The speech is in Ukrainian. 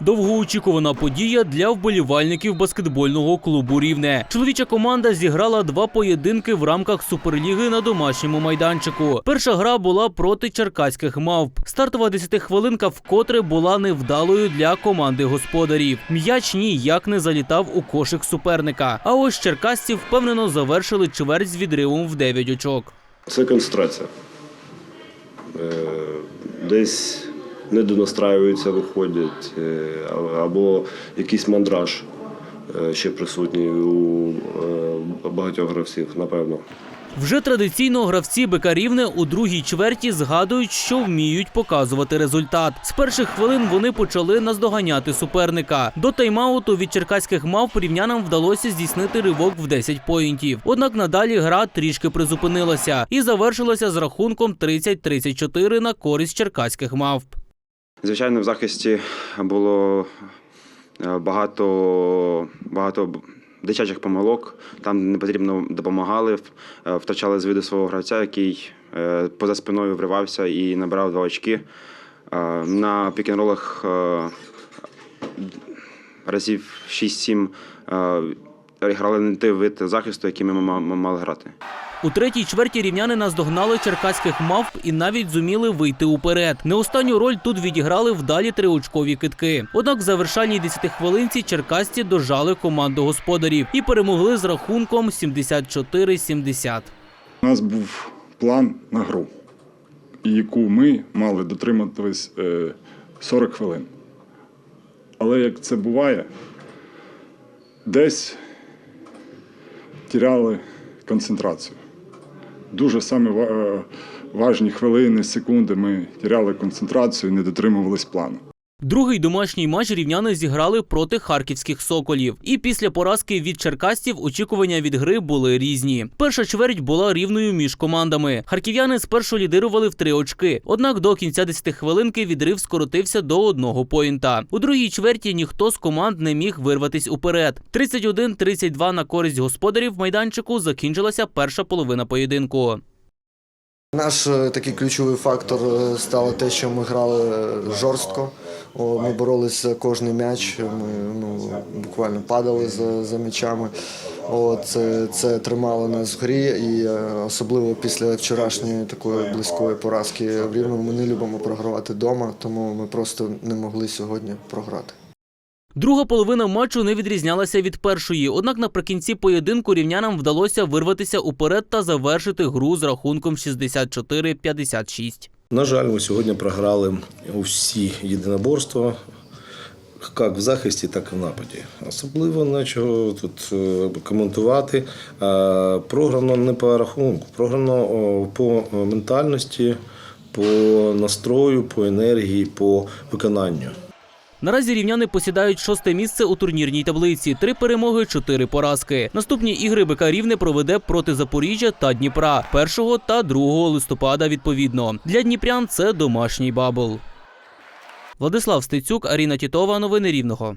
Довгоочікувана подія для вболівальників баскетбольного клубу Рівне. Чоловіча команда зіграла два поєдинки в рамках суперліги на домашньому майданчику. Перша гра була проти черкаських мавп. Стартова 10-хвилинка вкотре була невдалою для команди господарів. М'яч ніяк не залітав у кошик суперника. А ось черкасці впевнено завершили чверть з відривом в 9 очок. Це концентрація. Е, Десь недонастраюються, виходять, е, або якийсь мандраж е, ще присутній у е, багатьох гравців, напевно. Вже традиційно гравці БК у другій чверті згадують, що вміють показувати результат. З перших хвилин вони почали наздоганяти суперника. До тайм-ауту від черкаських мав рівнянам вдалося здійснити ривок в 10 поінтів. Однак надалі гра трішки призупинилася і завершилася з рахунком 30-34 на користь черкаських мавп. Звичайно, в захисті було е, багато, багато дитячих помилок. Там не потрібно допомагали, е, втрачали з виду свого гравця, який е, поза спиною вривався і набирав два очки. На пікінролах разів 6-7 е, грали не той вид захисту, який ми ма- ма- мали грати. У третій чверті рівняни наздогнали черкаських мавп і навіть зуміли вийти уперед. Не останню роль тут відіграли вдалі триочкові китки. Однак в завершальній 10 хвилинці черкасці дожали команду господарів і перемогли з рахунком 74-70. У нас був план на гру, яку ми мали дотриматись е, 40 хвилин. Але як це буває, десь тіряли концентрацію. Дуже саме е, важні хвилини, секунди ми тіряли концентрацію не дотримувались плану. Другий домашній матч рівняни зіграли проти харківських соколів. І після поразки від черкастів очікування від гри були різні. Перша чверть була рівною між командами. Харків'яни спершу лідирували в три очки. Однак до кінця 10 хвилинки відрив скоротився до одного поінта. У другій чверті ніхто з команд не міг вирватись уперед. 31-32 на користь господарів майданчику закінчилася перша половина поєдинку. Наш е, такий ключовий фактор е, стало те, що ми грали е, жорстко. Ми боролися за кожний м'яч. Ми ну, буквально падали за, за м'ячами. Це, це тримало нас в грі, і особливо після вчорашньої такої близької поразки в Рівному ми не любимо програвати вдома, тому ми просто не могли сьогодні програти. Друга половина матчу не відрізнялася від першої, однак наприкінці поєдинку рівнянам вдалося вирватися уперед та завершити гру з рахунком 64-56. На жаль, ми сьогодні програли усі єдиноборства, як в захисті, так і в нападі. Особливо нічого тут е, коментувати. Е, Програно не по рахунку, програно по ментальності, по настрою, по енергії, по виконанню. Наразі рівняни посідають шосте місце у турнірній таблиці. Три перемоги, чотири поразки. Наступні ігри БК Рівне проведе проти Запоріжжя та Дніпра 1 та 2 листопада відповідно. Для дніпрян це домашній бабл. Владислав Стецюк, Аріна Тітова. Новини Рівного.